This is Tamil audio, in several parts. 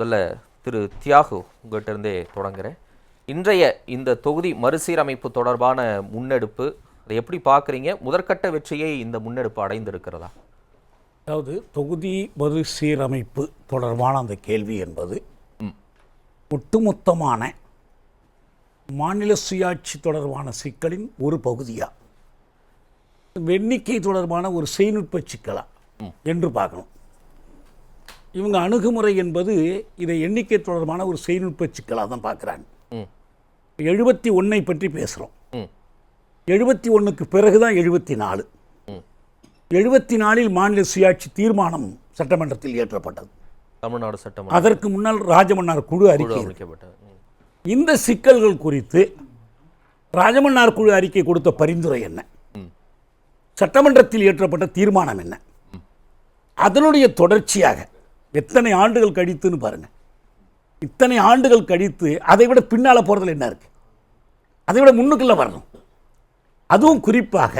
முதல்ல திரு தியாகு உங்கள்கிட்ட இருந்தே தொடங்குறேன். இன்றைய இந்த தொகுதி மறுசீரமைப்பு தொடர்பான முன்னெடுப்பு அதை எப்படி பார்க்குறீங்க? முதற்கட்ட வெற்றியை இந்த முன்னெடுப்பு அடைந்திருக்கிறதா? அதாவது தொகுதி மறுசீரமைப்பு தொடர்பான அந்த கேள்வி என்பது ஒட்டுமொத்தமான மாநில சுயாட்சி தொடர்பான சிக்கலின் ஒரு பகுதியா? எண்ணிக்கை தொடர்பான ஒரு செய்நுட்ப சிக்கலா? என்று பார்க்கணும். இவங்க அணுகுமுறை என்பது இதை எண்ணிக்கை தொடர்பான ஒரு செய்நுட்ப சிக்கலாக தான் பார்க்குறாங்க. எழுபத்தி ஒன்றை பற்றி பேசுகிறோம். எழுபத்தி ஒன்றுக்கு பிறகு தான் எழுபத்தி நாலு. எழுபத்தி நாலில் மாநில சுயாட்சி தீர்மானம் சட்டமன்றத்தில் இயற்றப்பட்டது. தமிழ்நாடு சட்டமன்ற அதற்கு முன்னால் ராஜமன்னார் குழு அறிக்கை. இந்த சிக்கல்கள் குறித்து ராஜமன்னார் குழு அறிக்கை கொடுத்த பரிந்துரை என்ன. சட்டமன்றத்தில் இயற்றப்பட்ட தீர்மானம் என்ன? அதனுடைய தொடர்ச்சியாக எத்தனை ஆண்டுகள் கழித்துன்னு பாருங்கள் இத்தனை ஆண்டுகள் கழித்து அதை விட பின்னால் போகிறதுல என்ன இருக்குது அதை விட முன்னுக்குள்ளே வரணும். அதுவும் குறிப்பாக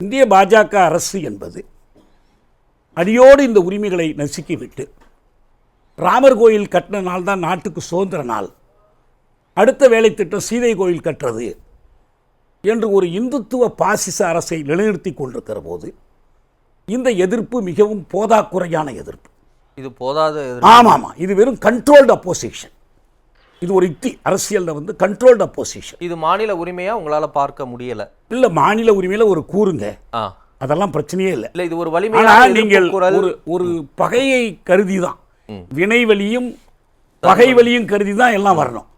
இந்திய பாஜக அரசு என்பது அடியோடு இந்த உரிமைகளை நசுக்கிவிட்டு ராமர் கோயில் கட்டின நாள் தான் நாட்டுக்கு சுதந்திர நாள். அடுத்த வேலை திட்டம் சீதை கோயில் கட்டுறது என்று ஒரு இந்துத்துவ பாசிச அரசை நிலைநிறுத்தி கொண்டிருக்கிற போது இந்த எதிர்ப்பு மிகவும் போதாக்குறையான எதிர்ப்பு. இது போதாத ஆமாம் ஆமாம் இது வெறும் கண்ட்ரோல்டு அப்போசிஷன் இது ஒரு யுக்தி அரசியலில் வந்து கண்ட்ரோல்டு அப்போசிஷன் இது மாநில உரிமையா உங்களால பார்க்க முடியல? இல்லை மாநில உரிமையில் ஒரு கூறுங்க. ஆ. அதெல்லாம் பிரச்சனையே இல்லை. இல்ல இது ஒரு வலிமையான நீங்கள் ஒரு ஒரு பகையை கருதி தான் வினை வலியும் பகை வலியும் கருதி தான் எல்லாம் வரணும்.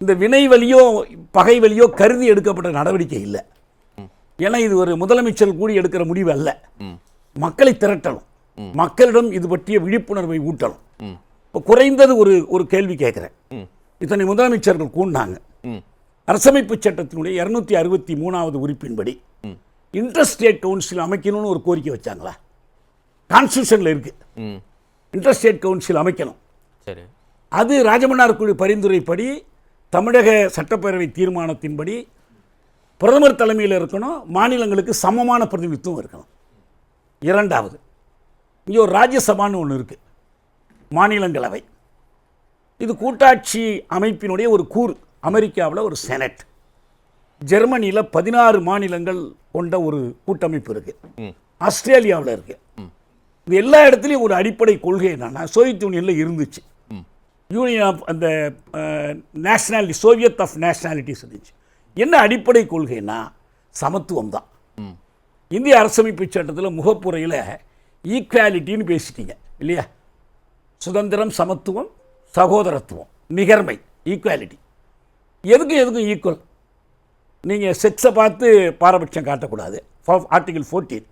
இந்த வினை வலியோ பகை வலியோ கருதி எடுக்கப்பட்ட நடவடிக்கை இல்லை. ஏன்னா இது ஒரு முதலமைச்சர் கூடி எடுக்கிற முடிவு அல்ல. மக்களை திரட்டணும். மக்களிடம் இது பற்றிய விழிப்புணர்வை ஊட்டணும். இப்போ குறைந்தது ஒரு ஒரு கேள்வி கேட்குறேன். இத்தனை முதலமைச்சர்கள் கூண்டாங்க. அரசமைப்பு சட்டத்தினுடைய இரநூத்தி அறுபத்தி மூணாவது உறுப்பின்படி. இன்டர்ஸ்டேட் கவுன்சில் அமைக்கணும்னு ஒரு கோரிக்கை வச்சாங்களா? கான்ஸ்டியூஷனில் இருக்கு. இன்டர்ஸ்டேட் கவுன்சில் அமைக்கணும். சரி. அது ராஜமன்னார் குழு பரிந்துரைப்படி தமிழக சட்டப்பேரவை தீர்மானத்தின்படி பிரதமர் தலைமையில் இருக்கணும் மாநிலங்களுக்கு சமமான பிரதிநிதித்துவம் இருக்கணும். இரண்டாவது இங்கே ஒரு ராஜ்யசபான்னு ஒன்று இருக்குது மாநிலங்களவை. இது கூட்டாட்சி அமைப்பினுடைய ஒரு கூறு. அமெரிக்காவில் ஒரு செனட். ஜெர்மனியில் பதினாறு மாநிலங்கள் கொண்ட ஒரு கூட்டமைப்பு இருக்குது ஆஸ்திரேலியாவில் இருக்கு. இது எல்லா இடத்துலையும் ஒரு அடிப்படை கொள்கை என்னன்னா சோவியத் யூனியனில் இருந்துச்சு. யூனியன் ஆஃப் அந்த நேஷனாலிட்டி சோவியத் ஆஃப் நேஷனாலிட்டிஸ் இருந்துச்சு என்ன அடிப்படை கொள்கைன்னா சமத்துவம் தான் இந்திய அரசமைப்பு சட்டத்தில் முகப்புரையில் ஈக்குவாலிட்டின்னு பேசிட்டீங்க இல்லையா? சுதந்திரம் சமத்துவம் சகோதரத்துவம் நிகர்மை ஈக்குவாலிட்டி எதுக்கு எதுக்கும் ஈக்குவல் நீங்கள் செக்ஸை பார்த்து பாரபட்சம் காட்டக்கூடாது. ஆர்டிகல் ஃபோர்டீன்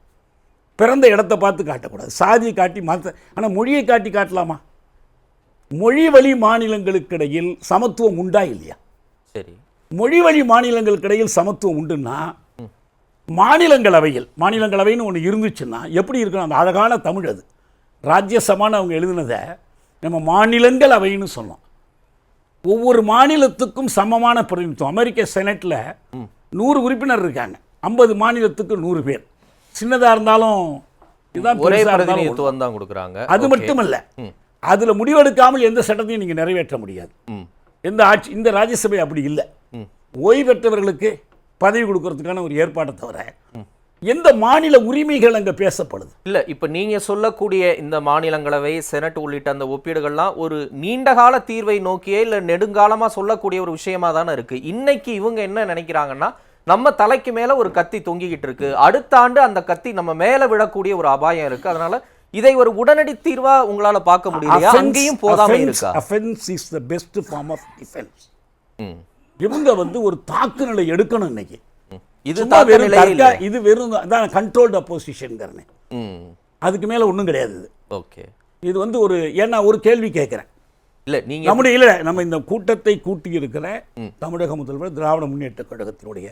பிறந்த இடத்த பார்த்து காட்டக்கூடாது. சாதியை காட்டி மத ஆனால் மொழியை காட்டி காட்டலாமா? மொழி வழி மாநிலங்களுக்கிடையில் சமத்துவம் உண்டா இல்லையா? சரி. மொழி வழி மாநிலங்களுக்கிடையில் சமத்துவம் உண்டுன்னா மாநிலங்களவையில் மாநிலங்களவைன்னு ஒன்று இருந்துச்சுன்னா எப்படி இருக்கணும்? அந்த அழகான தமிழ் அது. ராஜ்யசபான்னு அவங்க எழுதினதை நம்ம மாநிலங்களவைன்னு சொன்னோம் ஒவ்வொரு மாநிலத்துக்கும் சமமான பிரதிநிதித்துவம். அமெரிக்க செனட்டில் நூறு உறுப்பினர் இருக்காங்க. ஐம்பது மாநிலத்துக்கு நூறு பேர். சின்னதாக இருந்தாலும் இதுதான் ஒரே பிரதிநிதித்துவம் தான் கொடுக்குறாங்க. அது மட்டுமல்ல அதுல முடிவெடுக்காமல் எந்த சட்டத்தையும் நீங்க நிறைவேற்ற முடியாது. எந்த ஆட்சி இந்த ராஜ்யசபை அப்படி இல்லை. ஓய்வு பெற்றவர்களுக்கு பதவி கொடுக்கறதுக்கான ஒரு ஏற்பாட்டை தவிர எந்த மாநில உரிமைகள் அங்க பேசப்படுது? இல்ல இப்ப நீங்க சொல்லக்கூடிய இந்த மாநிலங்களவை செனட் உள்ளிட்ட அந்த ஒப்பீடுகள்லாம் ஒரு நீண்டகால தீர்வை நோக்கியே இல்ல நெடுங்காலமா சொல்லக்கூடிய ஒரு விஷயமா தானே இருக்கு. இன்னைக்கு இவங்க என்ன நினைக்கிறாங்கன்னா நம்ம தலைக்கு மேல ஒரு கத்தி தொங்கிக்கிட்டு இருக்கு. அடுத்த ஆண்டு அந்த கத்தி நம்ம மேல விழக்கூடிய ஒரு அபாயம் இருக்கு. அதனால இதை ஒரு உடனடி தீர்வா உங்களால பார்க்க முடியலையா? அங்கேயும் போதாம இருக்கா? Offence is the best form of defence ம். இவங்க வந்து ஒரு தாக்குநிலை எடுக்கணும் இன்னைக்கு. இது தாக்க வெறும் இது வெறும் கண்ட்ரோல்டு அப்போசிஷன்ங்கிறனே அதுக்கு மேல ஒண்ணும் கிடையாது. ஓகே. இது வந்து ஒரு ஏன்னா ஒரு கேள்வி கேட்குறேன். இல்ல நீங்க நம்முடைய இல்லை நம்ம இந்த கூட்டத்தை கூட்டியிருக்கிற தமிழக முதல்வர் திராவிட முன்னேற்ற கழகத்தினுடைய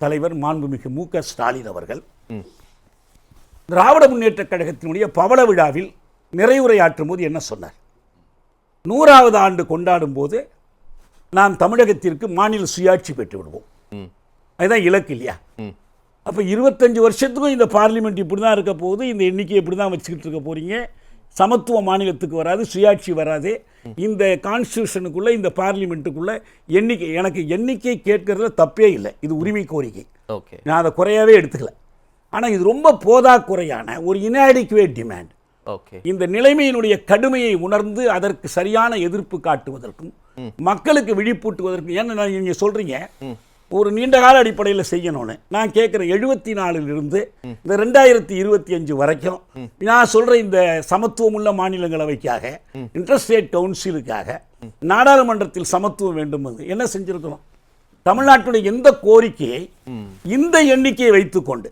தலைவர் மாண்புமிகு மு க ஸ்டாலின் அவர்கள். திராவிட முன்னேற்ற கழகத்தினுடைய பவள விழாவில் நிறைவுரையாற்றும் போது என்ன சொன்னார்? நூறாவது ஆண்டு கொண்டாடும் போது நாம் தமிழகத்திற்கு மாநில சுயாட்சி பெற்று விடுவோம் அதுதான் இலக்கு இல்லையா? அப்போ இருபத்தஞ்சு வருஷத்துக்கும் இந்த பார்லிமெண்ட் இப்படி தான் இருக்க போகுது. இந்த எண்ணிக்கை இப்படி தான் வச்சுக்கிட்டு இருக்க போறீங்க. சமத்துவ மாநிலத்துக்கு வராது சுயாட்சி வராது. இந்த கான்ஸ்டியூஷனுக்குள்ள இந்த பார்லிமெண்ட்டுக்குள்ள எண்ணிக்கை எனக்கு எண்ணிக்கை கேட்கறதுல தப்பே இல்லை. இது உரிமை கோரிக்கை. ஓகே. நான் அதை குறையாவே எடுத்துக்கல. ஆனால் இது ரொம்ப போதாக்குறையான ஒரு இனாடிக்குவேட் டிமாண்ட் ஓகே. இந்த நிலைமையினுடைய கடுமையை உணர்ந்து அதற்கு சரியான எதிர்ப்பு காட்டுவதற்கும் மக்களுக்கு விழிப்பூட்டுவதற்கும் ஏன்னா நீங்க சொல்றீங்க? ஒரு நீண்ட கால அடிப்படையில் செய்யணும்னு நான் கேட்குறேன் எழுபத்தி நாலிலிருந்து இந்த ரெண்டாயிரத்தி இருபத்தி அஞ்சு வரைக்கும் நான் சொல்ற இந்த சமத்துவமுள்ள மாநிலங்களவைக்காக இன்டர்ஸ்டேட் கவுன்சிலுக்காக நாடாளுமன்றத்தில் சமத்துவம் வேண்டும் என்ன செஞ்சிருக்கிறோம் தமிழ்நாட்டுடைய எந்த கோரிக்கையை இந்த எண்ணிக்கையை வைத்துக்கொண்டு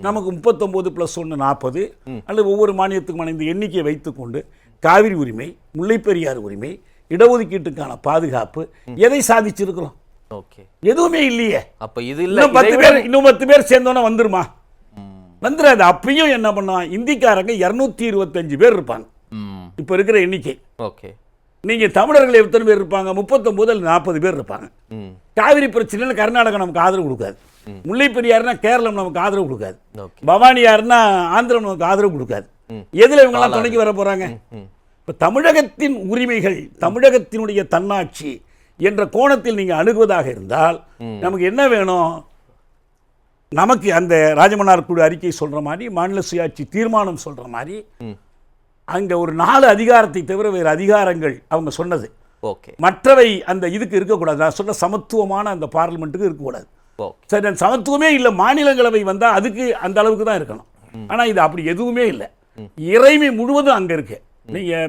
நமக்கு முப்பத்தொம்போது ப்ளஸ் ஒன்று நாற்பது அல்லது ஒவ்வொரு மாநிலத்துக்குமான இந்த எண்ணிக்கையை வைத்துக்கொண்டு காவிரி உரிமை முல்லைப்பெரியாறு உரிமை இடஒதுக்கீட்டுக்கான பாதுகாப்பு எதை சாதிச்சிருக்கிறோம்? ஓகே. எதுவுமே இல்லையே. அப்ப இது இல்ல. இன்னும் பத்து பேர் இன்னும் பத்து பேர் சேர்ந்தோன்னா வந்துருமா? வந்துடாது அப்பயும் என்ன பண்ணுவான்? இந்திக்காரங்க இரநூத்தி இருபத்தஞ்சு பேர் இருப்பாங்க. இப்போ இருக்கிற எண்ணிக்கை. ஓகே. நீங்க தமிழர்கள் எத்தனை பேர் இருப்பாங்க? முப்பத்தொம்போது அல்லது நாற்பது பேர் இருப்பாங்க. காவிரி பிரச்சனையில் கர்நாடகா நமக்கு ஆதரவு கொடுக்காது. முல்லை பெரியாறுனா கேரளம் நமக்கு ஆதரவு கொடுக்காது. ஓகே. பவானியாருன்னா ஆந்திரம் நமக்கு ஆதரவு கொடுக்காது. எதுல இவங்கெல்லாம் துணைக்கு வர போறாங்க? இப்ப தமிழகத்தின் உரிமைகள் தமிழகத்தினுடைய தன்னாட்சி என்ற கோணத்தில் நீங்க அணுகுவதாக இருந்தால் நமக்கு என்ன வேணும்? நமக்கு அந்த ராஜமன்னார் குழு அறிக்கை சொல்ற மாதிரி மாநில சுயாட்சி தீர்மானம் சொல்ற மாதிரி அங்க ஒரு நாலு அதிகாரத்தை தவிர வேறு அதிகாரங்கள் அவங்க சொன்னது. ஓகே. மற்றவை அந்த இதுக்கு இருக்கக்கூடாது. நான் சொன்ன சமத்துவமான அந்த பார்லிமெண்ட்டுக்கு இருக்கக்கூடாது. சரி அந்த சமத்துவமே இல்லை மாநிலங்களவை வந்தால் அதுக்கு அந்த அளவுக்கு தான் இருக்கணும். ஆனால் இது அப்படி எதுவுமே இல்லை. இறைமை முழுவதும் அங்கே இருக்கு. நீங்கள்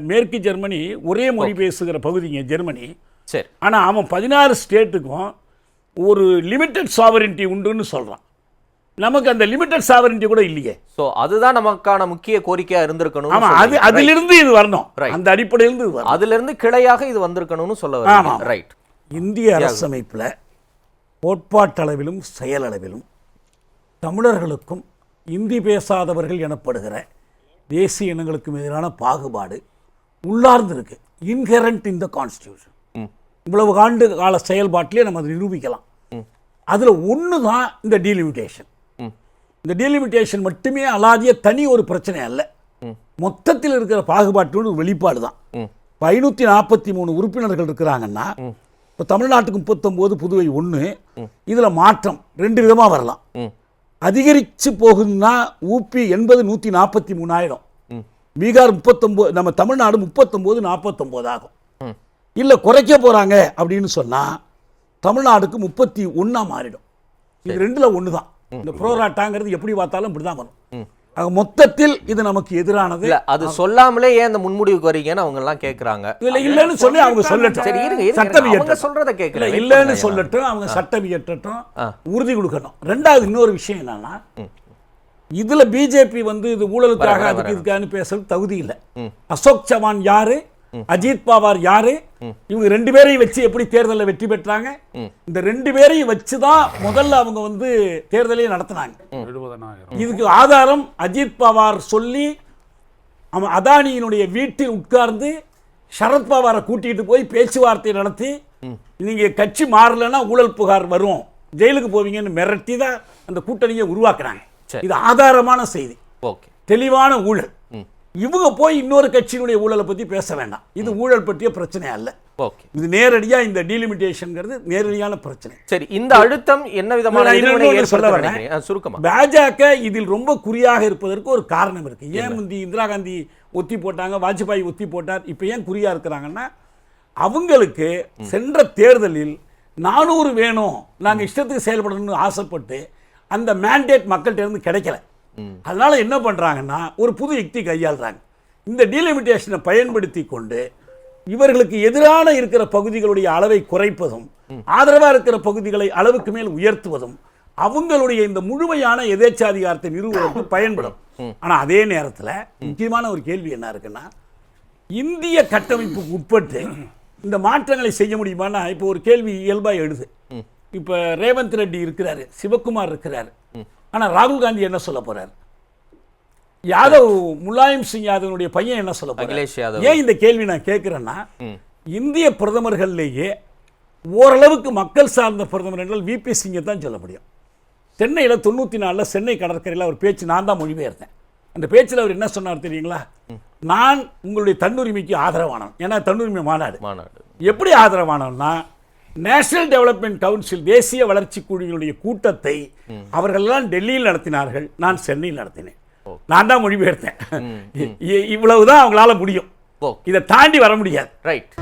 மேற்கு ஜெர்மனி ஒரே மொழி பேசுகிற பகுதிங்க ஜெர்மனி. சரி. ஆனால் அவன் பதினாறு ஸ்டேட்டுக்கும் ஒரு லிமிட்டட் சாவரின்ட்டி உண்டுன்னு சொல்கிறான் நமக்கு அந்த லிமிட்டட் சாவரின்ட்டி கூட இல்லையே. சோ அதுதான் நமக்கான முக்கிய கோரிக்கையா இருந்திருக்கணும் ஆமா அது அதிலிருந்து இது வரணும். அந்த அடிப்படையிலிருந்து இது வரணும். அதுல இருந்து கிளையாக இது வந்திருக்கணும்னு சொல்ல ஆமா. வரீங்க ரைட் இந்திய அரசமைப்பில் கோட்பாட்டளவிலும் செயலளவிலும் தமிழர்களுக்கும் இந்தி பேசாதவர்கள் எனப்படுகிற தேசிய இனங்களுக்கும் எதிரான பாகுபாடு உள்ளார்ந்து இருக்கு இன்ஹெரண்ட் இந்த கான்ஸ்டியூஷன் ம். இவ்வளவு ஆண்டு கால செயல்பாட்டிலே நம்ம அதை நிரூபிக்கலாம். அதில் ஒன்று தான் இந்த டீலிமிட்டேஷன் இந்த டீலிமிட்டேஷன் மட்டுமே அலாதிய தனி ஒரு பிரச்சனை அல்ல. மொத்தத்தில் இருக்கிற பாகுபாட்டோட ஒரு வெளிப்பாடு தான் இப்போ ஐநூற்றி நாற்பத்தி மூணு உறுப்பினர்கள் இருக்கிறாங்கன்னா இப்போ தமிழ்நாட்டுக்கு முப்பத்தொம்போது புதுவை ஒன்று இதில் மாற்றம் ரெண்டு விதமாக வரலாம். அதிகரித்து போகுதுன்னா ஊபி எண்பது நூற்றி நாற்பத்தி மூணாயிரம். பீகார் முப்பத்தொம்போது நம்ம தமிழ்நாடு முப்பத்தொம்போது நாற்பத்தொம்போது ஆகும். இல்லை குறைக்க போகிறாங்க அப்படின்னு சொன்னால் தமிழ்நாடுக்கு முப்பத்தி ஒன்றா மாறிடும். இது ரெண்டில் ஒன்று தான் இந்த ப்ரோராட்டாங்கிறது எப்படி பார்த்தாலும் இப்படி தான் வரும் மொத்தத்தில் இது நமக்கு எதிரானது. இல்ல அது சொல்லாமலே ஏன் அந்த முன்முடிவுக்கு வரீங்கன்னு அவங்க எல்லாம் கேக்குறாங்க. இல்லை இல்லைன்னு சொல்லி அவங்க சொல்லட்டும். சரி இருங்க சட்டம் அவங்க. சொல்றத கேட்கல இல்லைன்னு சொல்லட்டும். அவங்க சட்டம் இயற்றட்டும் உறுதி கொடுக்கணும். ரெண்டாவது இன்னொரு விஷயம் என்னன்னா இதுல பிஜேபி வந்து இது ஊழலுக்காக அதுக்கு வர. இதுக்கான பேசுறது தகுதி இல்லை. அசோக் சவான் யாரு? அஜித் பவார் யாரு? இவங்க ரெண்டு பேரையும் வச்சு எப்படி தேர்தலில் வெற்றி பெற்றாங்க? இந்த ரெண்டு பேரையும் வச்சு தான் முதல்ல அவங்க வந்து தேர்தலையே நடத்தினாங்க. இதுக்கு ஆதாரம் அஜித் பவார் சொல்லி அவன் அதானியினுடைய வீட்டில் உட்கார்ந்து சரத்பவாரை கூட்டிட்டு போய் பேச்சுவார்த்தை நடத்தி நீங்க கட்சி மாறலைன்னா ஊழல் புகார் வரும். ஜெயிலுக்கு போவீங்கன்னு மிரட்டி தான் அந்த கூட்டணியை உருவாக்குறாங்க. இது ஆதாரமான செய்தி. ஓகே. தெளிவான ஊழல். இவங்க போய் இன்னொரு கட்சியினுடைய ஊழலை பத்தி பேச வேண்டாம். இது ஊழல் பற்றிய பிரச்சனை அல்ல. ஓகே. இது நேரடியா இந்த டீலிமிட்டேஷன்ங்கிறது நேரடியான பிரச்சனை. சரி இந்த அழுத்தம் என்ன விதமான சொல்ல வரேன். நினைக்கிறீங்க? ஆ, சுருக்கமா. பாஜக இதில் ரொம்ப குறியாக இருப்பதற்கு ஒரு காரணம் இருக்கு. ஏன் முந்தி இந்திரா காந்தி ஒத்தி போட்டாங்க வாஜ்பாய் ஒத்தி போட்டார் இப்போ ஏன் குறியா இருக்கிறாங்கன்னா அவங்களுக்கு சென்ற தேர்தலில் நானூறு வேணும் நாங்க இஷ்டத்துக்கு செயல்படணும்னு ஆசைப்பட்டு அந்த மேண்டேட் மக்கள்கிட்ட இருந்து கிடைக்கல. அதனால என்ன பண்றாங்கன்னா ஒரு புது யுக்தி கையாளுறாங்க. இந்த டீலிமிட்டேஷனை பயன்படுத்தி கொண்டு இவர்களுக்கு எதிரான இருக்கிற பகுதிகளுடைய அளவை குறைப்பதும் ஆதரவா இருக்கிற பகுதிகளை அளவுக்கு மேல் உயர்த்துவதும் அவங்களுடைய இந்த முழுமையான எதேச்சாதிகாரத்தை நிறுவுவதற்கு பயன்படும். ஆனா அதே நேரத்துல முக்கியமான ஒரு கேள்வி என்ன இருக்குன்னா இந்திய கட்டமைப்புக்கு உட்பட்டு இந்த மாற்றங்களை செய்ய முடியுமான்னா இப்போ ஒரு கேள்வி இயல்பா எழுது. இப்போ ரேவந்த் ரெட்டி இருக்கிறாரு சிவகுமார் இருக்கிறாரு. ஆனா ராகுல் காந்தி என்ன சொல்ல போறாரு? யாதவ் முலாயம் சிங் யாதவனுடைய பையன் என்ன சொல்ல அகிலேஷ் யாதவ். ஏன் இந்த கேள்வி நான் கேட்கிறேன்னா இந்திய பிரதமர்கள்லேயே ஓரளவுக்கு மக்கள் சார்ந்த பிரதமர் என்றால் விபி சிங்கை தான் சொல்ல முடியும். சென்னையில் தொண்ணூற்றி நாலில் சென்னை கடற்கரையில் ஒரு பேச்சு நான் தான் மொழிபெயர்த்தேன். அந்த பேச்சில் அவர் என்ன சொன்னார் தெரியுங்களா? நான் உங்களுடைய தன்னுரிமைக்கு ஆதரவானவன். ஏன்னா தன்னுரிமை மாநாடு. மாநாடு. எப்படி ஆதரவானவன்னா நேஷனல் டெவலப்மெண்ட் கவுன்சில் தேசிய வளர்ச்சி குழுவினுடைய கூட்டத்தை அவர்களெல்லாம் டெல்லியில் நடத்தினார்கள். நான் சென்னையில் நடத்தினேன். நான் தான் மொழிபெயர்த்தேன். இவ்வளவுதான் அவங்களால முடியும். இதை தாண்டி வர முடியாது. ரைட்